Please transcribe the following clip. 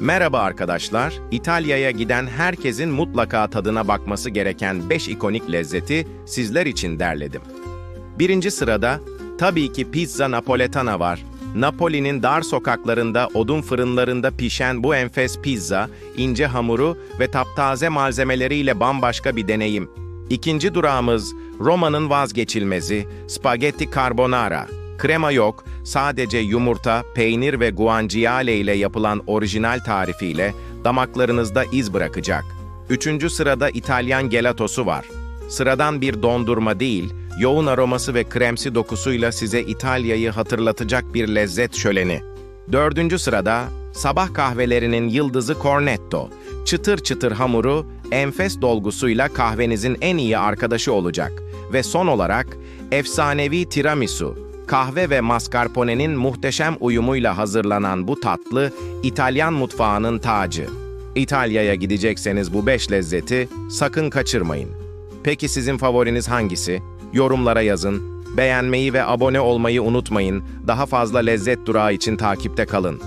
Merhaba arkadaşlar, İtalya'ya giden herkesin mutlaka tadına bakması gereken 5 ikonik lezzeti sizler için derledim. Birinci sırada tabii ki pizza napoletana var. Napoli'nin dar sokaklarında, odun fırınlarında pişen bu enfes pizza, ince hamuru ve taptaze malzemeleriyle bambaşka bir deneyim. İkinci durağımız Roma'nın vazgeçilmezi, spagetti carbonara. Krema yok, sadece yumurta, peynir ve guanciale ile yapılan orijinal tarifiyle damaklarınızda iz bırakacak. Üçüncü sırada İtalyan gelatosu var. Sıradan bir dondurma değil, yoğun aroması ve kremsi dokusuyla size İtalya'yı hatırlatacak bir lezzet şöleni. Dördüncü sırada sabah kahvelerinin yıldızı cornetto. Çıtır çıtır hamuru, enfes dolgusuyla kahvenizin en iyi arkadaşı olacak. Ve son olarak efsanevi tiramisu. Kahve ve mascarpone'nin muhteşem uyumuyla hazırlanan bu tatlı İtalyan mutfağının tacı. İtalya'ya gidecekseniz bu beş lezzeti sakın kaçırmayın. Peki sizin favoriniz hangisi? Yorumlara yazın. Beğenmeyi ve abone olmayı unutmayın. Daha fazla lezzet durağı için takipte kalın.